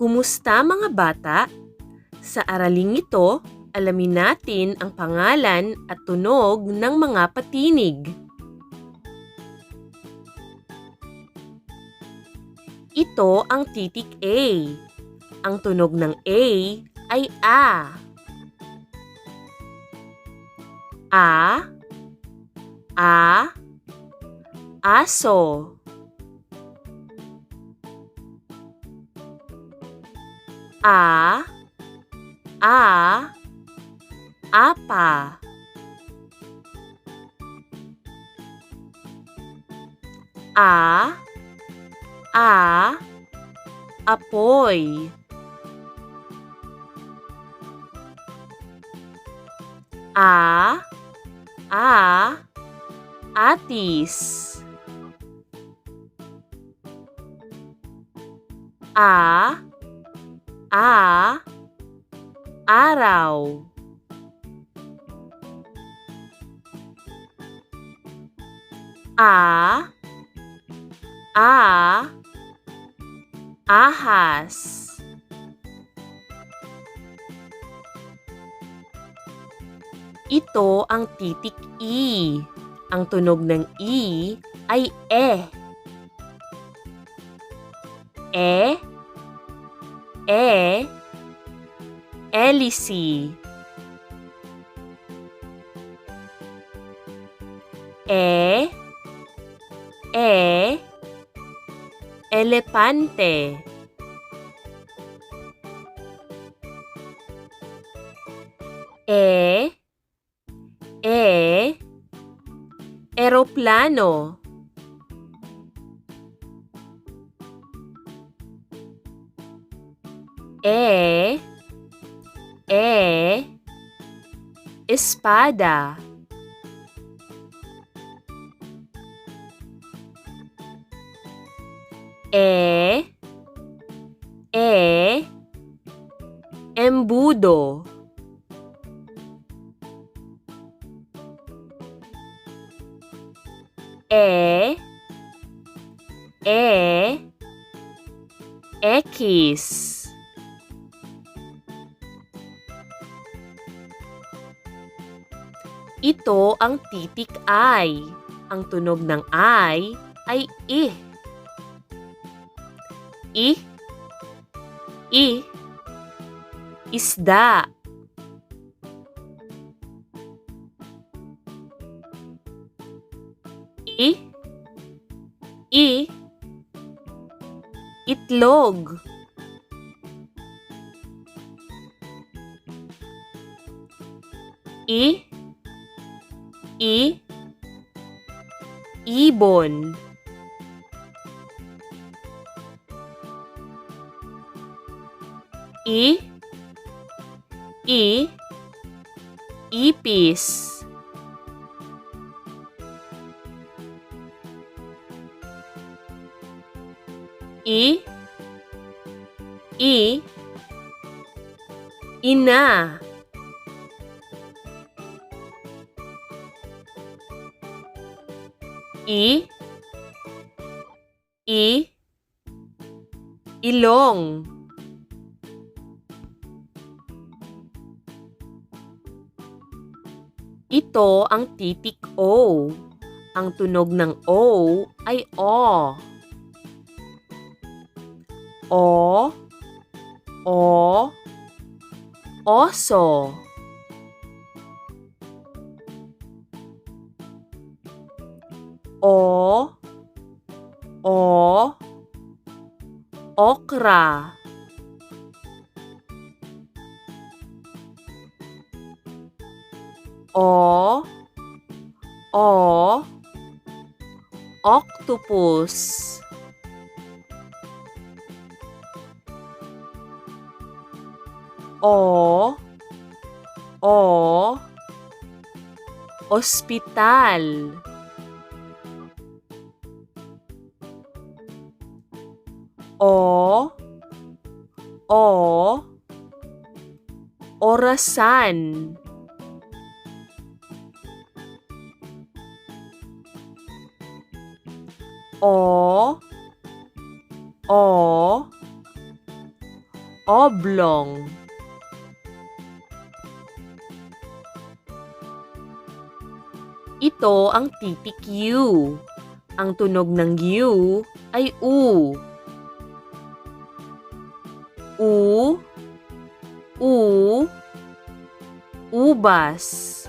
Kumusta mga bata? Sa araling ito, alamin natin ang pangalan at tunog ng mga patinig. Ito ang titik A. Ang tunog ng A ay A. A. A. Aso. A. A. Apa. A. A. Apoy. A. A. Atis. A. A. Araw. A. A. Ahas. Ito ang titik I. Ang tunog ng I ay E. E. E. Elisi. E. E. Elepante. E. E. Eroplano. E. E. Espada. E. E. Embudo. E. E. X. Ito ang titik I. Ang tunog ng I ay I. I. I. Isda. I. I. Itlog. I. I. Ibon. I. I. Ipis. I. I. Ina. I. I. Ilong. Ito ang titik O. Ang tunog ng O ay O. O. O. Oso. O. Okra. O. O. Octopus. O. O. Ospital. O. O. Orasan. O. O. Oblong. Ito ang titik U. Ang tunog ng U ay U. Ubas.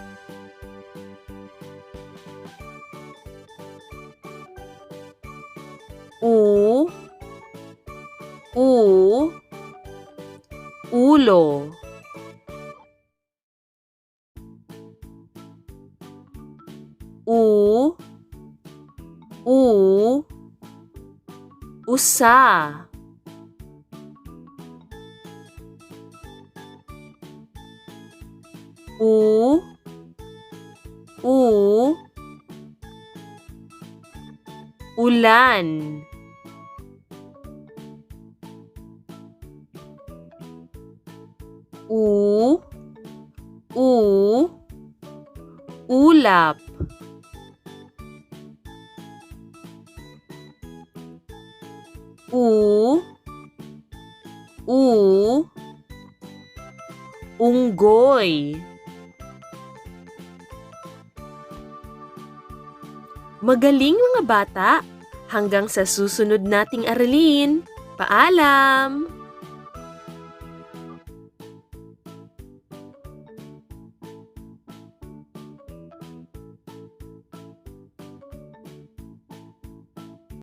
U. U. Ulo. U. U. Usa. U. Ulan. U. U. Ulap. U. U. Unggoy. Magaling mga bata! Hanggang sa susunod nating aralin. Paalam!